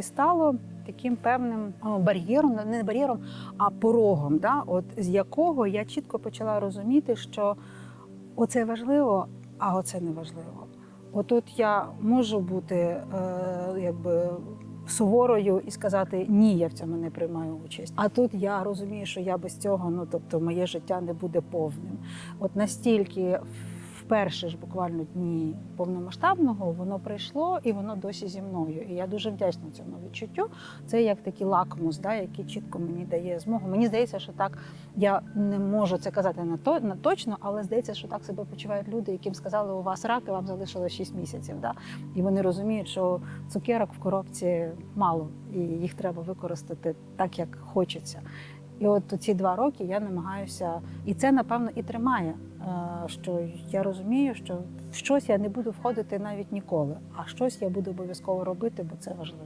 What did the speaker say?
і стало таким певним бар'єром, не бар'єром, а порогом, да? от, з якого я чітко почала розуміти, що оце важливо, а оце не важливо. Отут я можу бути е, якби суворою і сказати ні, я в цьому не приймаю участь. А тут я розумію, що я без цього, ну тобто, моє життя не буде повним. От настільки перші ж буквально дні повномасштабного воно прийшло і воно досі зі мною. І я дуже вдячна цьому відчуттю. Це як такий лакмус, да, який чітко мені дає змогу. Мені здається, що так я не можу це казати на то на точно, але здається, що так себе почувають люди, яким сказали, у вас рак, і вам залишилось 6 місяців. Да? І вони розуміють, що цукерок в коробці мало, і їх треба використати так, як хочеться. І от ці два роки я намагаюся, і це напевно і тримає. е, Що я розумію, що в щось я не буду входити навіть ніколи, а щось я буду обов'язково робити, бо це важливо.